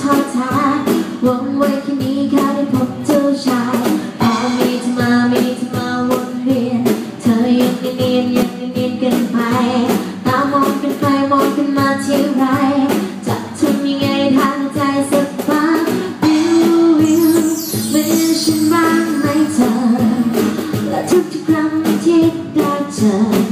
ท้อท้วนไว้แค่นี้แค่ได้พบเจ้าชายพมีเธมามีเธมาวนเวียนเธอยังเนียนยังเนียนกันไปตามองกันไปมองกันมาที่ไรจะทำยังไงทางใจสักฟ้าวิววิวเมือฉันบ้างไหมเธอและทุกๆครั้งที่ได้เจอ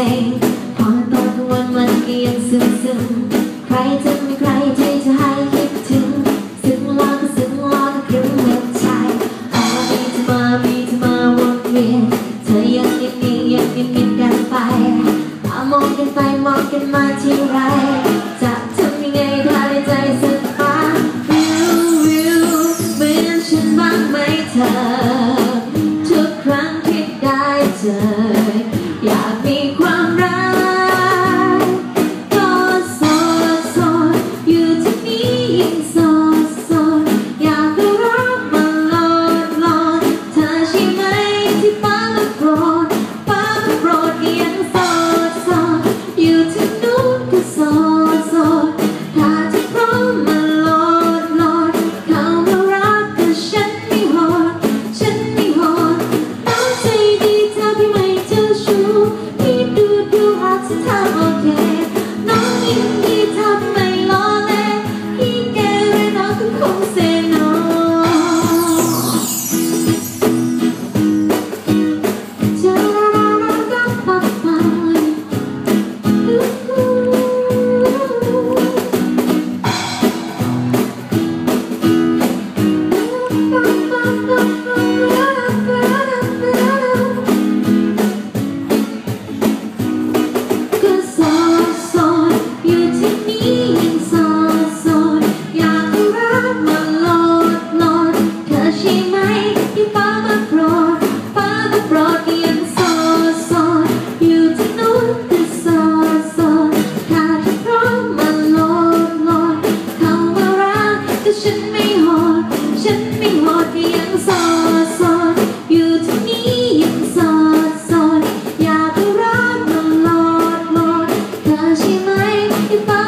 ซ็งพอตอนกลาวันมันก็ยังซึมซึใครจะมีใครใจจะให้คิดถึงซึ้งลอก็ซึ้งลอก็ครึ่งใจเอามีจะมามีจะมาวนเวียนเธอยังนิ่งๆยังนิ่งๆกันไปมองกันไปมองกันมาที่ไร come ได้ยิ่งฟ้ามาโปรดฟ้ามาโปรดยังโสดโสดอยู่ที่นู้นคือโสดโสดเธอพรอมมาโลดโลดเข้าารักแต่ฉันไม่โหดฉันไม่โหดยังโสดโสดอยู่ที่นี้ยังโสดโสดอยากรักมาโลดโลดเธอใช่ไหมยิ่ง